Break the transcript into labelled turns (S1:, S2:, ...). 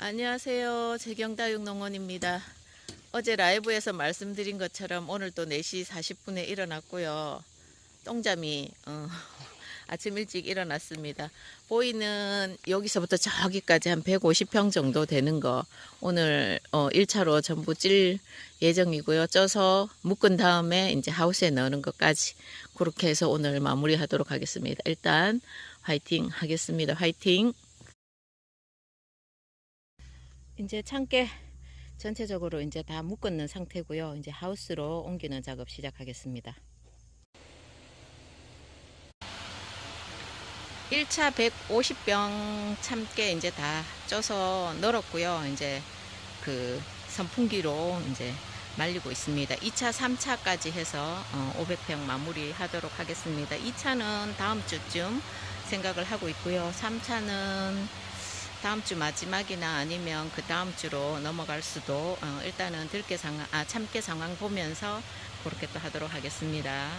S1: 안녕하세요. 재경다육농원입니다. 어제 라이브에서 말씀드린 것처럼 오늘 또 4시 40분에 일어났고요. 똥잠이 어, 아침 일찍 일어났습니다. 보이는 여기서부터 저기까지 한 150평 정도 되는 거 오늘 어, 1차로 전부 찔 예정이고요. 쪄서 묶은 다음에 이제 하우스에 넣는 것까지 그렇게 해서 오늘 마무리하도록 하겠습니다. 일단 화이팅 하겠습니다. 화이팅! 이제 창깨 전체적으로 이제 다 묶었는 상태고요. 이제 하우스로 옮기는 작업 시작하겠습니다. 1차 150병 참깨 이제 다 쪄서 널었고요. 이제 그 선풍기로 이제 말리고 있습니다. 2차, 3차까지 해서 500평 마무리 하도록 하겠습니다. 2차는 다음 주쯤 생각을 하고 있고요. 3차는 다음 주 마지막이나 아니면 그 다음 주로 넘어갈 수도 어, 일단은 들깨 상황 아 참깨 상황 보면서 그렇게 또 하도록 하겠습니다.